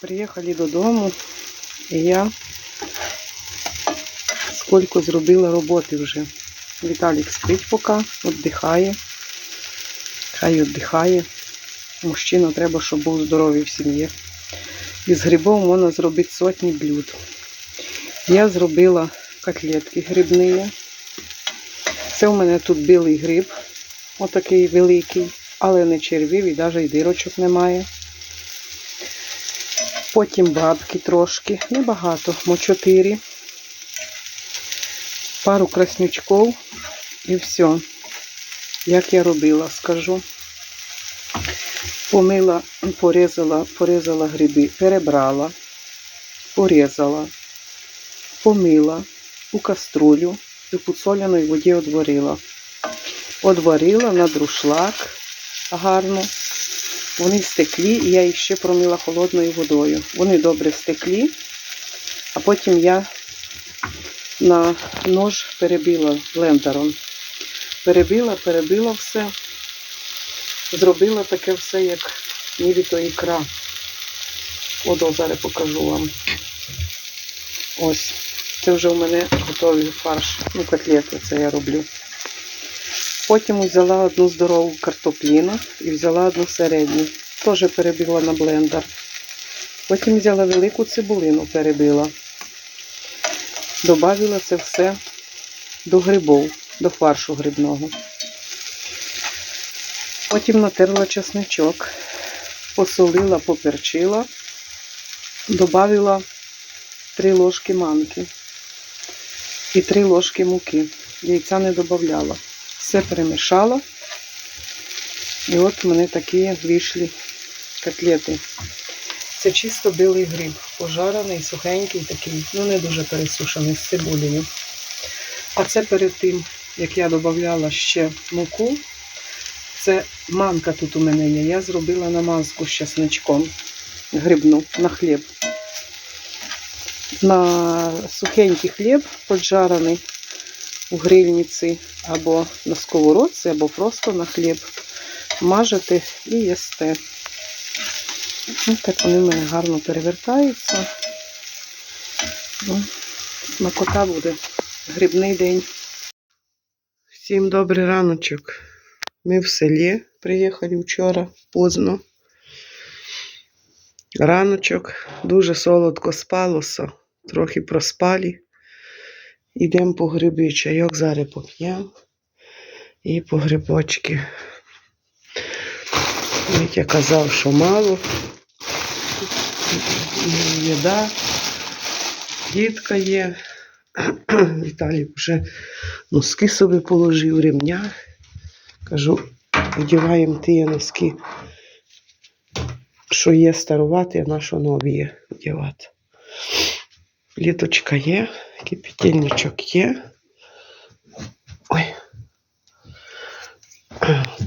Приїхали додому, і я скільки зробила роботи вже. Віталік спить поки, віддихає. Хай віддихає. Мужчина треба, щоб був здоровий в сім'ї. Із грибів можна зробити сотні блюд. Я зробила котлетки грибні. Це у мене тут білий гриб, отакий великий, але не червів і навіть і дирочок немає. Потім бабки трошки, небагато, мо 4. Пару краснючков і все. Як я робила, скажу. Помила, порізала, порізала гриби, перебрала, порізала, помила у каструлю і в підсоленій воді одварила. Одварила на друшлак гарно. Вони стеклі, і я їх ще промила холодною водою. Вони добре стеклі, а потім я на нож перебила блендером. Перебила, перебила все. Зробила таке все, як нібито ікра. Одо зараз покажу вам. Ось. Це вже у мене готовий фарш. Ну, котлети це я роблю. Потім взяла одну здорову картопліну і взяла одну середню. Теж перебила на блендер. Потім взяла велику цибулину, перебила. Добавила це все до грибов, до фаршу грибного. Потім натерла чесничок, посолила, поперчила, добавила 3 ложки манки і 3 ложки муки. Яйця не додавала. Все перемішала. І от у мене такі вийшли котлети. Це чисто білий гриб, пожарений, сухенький такий, ну не дуже пересушений з цибулею. А це перед тим, як я додавала ще муку, це манка тут у мене є. Я зробила намазку з чесничком грибну на хліб. На сухенький хліб поджарений у грильниці або на сковородці, або просто на хліб. Мажете і їсте. Ось так вони мене гарно перевертаються. Ну, Смакота буде. Грибний день. Всім добрий раночок. Ми в селі приїхали вчора поздно. Раночок дуже солодко спалося, трохи проспали. Йдемо по гриби, чайок зараз поп'ємо і по грибочки. Вітя казав, що мало. Їда, дітка є. Віталій вже носки собі положив, ремня. Кажу, одягаємо ті носки, що є старувати, а на що нові є одягати. Літочка є, кипятильничок є. Ой.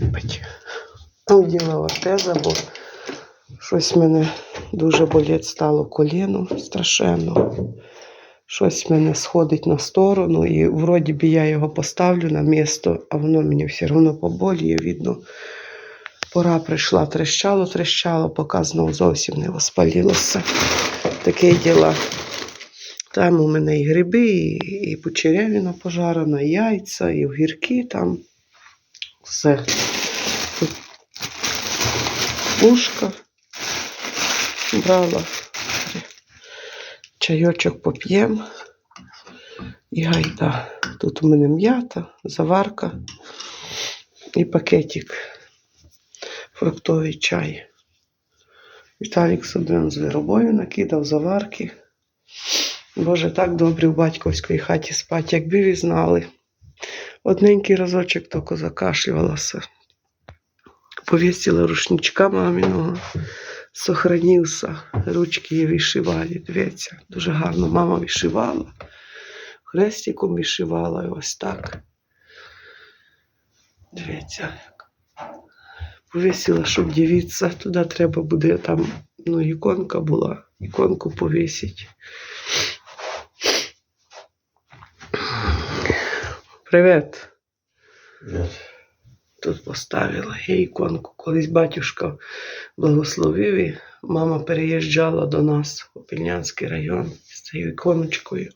Бать. Оділа ортеза, бо щось мене дуже болить стало коліно страшенно. Щось мене сходить на сторону, і вроді би я його поставлю на місто, а воно мені все одно поболіє, видно. Пора прийшла, трещало, трещало, поки знову зовсім не воспалілося. Таке діло. Там у мене і гриби, і, почеревіна пожарена, і яйця, і огірки там. Все. Тут Пушка брала. Чайочок поп'ємо. І гайда. Тут у мене м'ята, заварка і пакетик. Фруктовий чай. Віталік собі з виробою накидав заварки. Боже, так добре в батьківській хаті спати, якби ви знали. Одненький разочок тільки закашлювалася. Повісила рушничка маминого, сохранився. Ручки її вишивали. Дивіться, дуже гарно мама вишивала. Хрестиком вишивала і ось так. Дивіться. Повісила, щоб дивитися. Туди треба буде там, ну, іконка була. Іконку повісити. Привіт. Привет. Тут поставила іконку. Колись батюшка благословив і мама переїжджала до нас в Опільнянський район з цією іконочкою.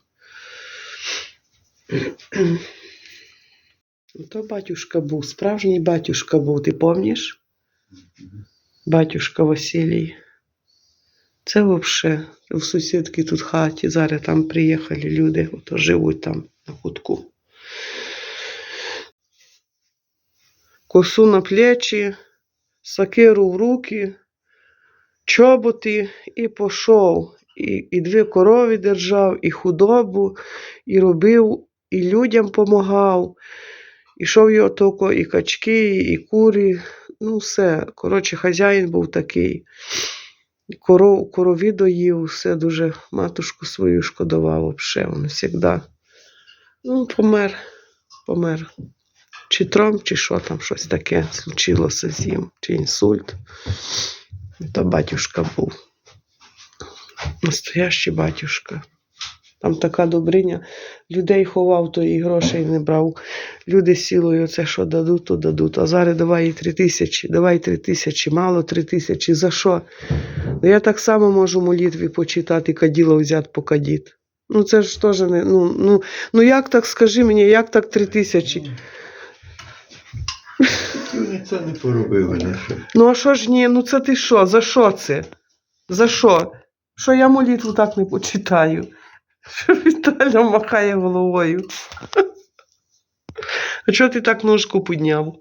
Ну, То батюшка був, справжній батюшка був, ти пам'ятаєш? Батюшка Василій. Це взагалі в сусідки тут хаті. Зараз там приїхали люди, ото живуть там на кутку. Косу на плечі, сакиру в руки, чоботи і пішов. І, і дві корови держав, і худобу, і робив, і людям допомагав. Ішов його токо і качки, і курі. Ну, все. Коротше, хазяїн був такий. Коров, корові доїв, все дуже матушку свою шкодував взагалі, він завжди. Ну, помер, помер. Чи тромб, чи що там щось таке случилося з ним, чи інсульт. То батюшка був. Настоящий батюшка. Там така добриня. Людей ховав, то і грошей не брав. Люди сілою, оце що дадуть, то дадуть. А зараз давай і три тисячі, давай три тисячі, мало три тисячі. За що? Ну, я так само можу молитві почитати, каділо взяти по кадіт. Ну це ж теж не. Ну, ну, ну як так скажи мені, як так три тисячі? Вони це не поробили. Ну а що ж ні? Ну це ти що? За що це? За що? Що я молитву так не почитаю? Що Віталя махає головою. А чого ти так ножку підняв?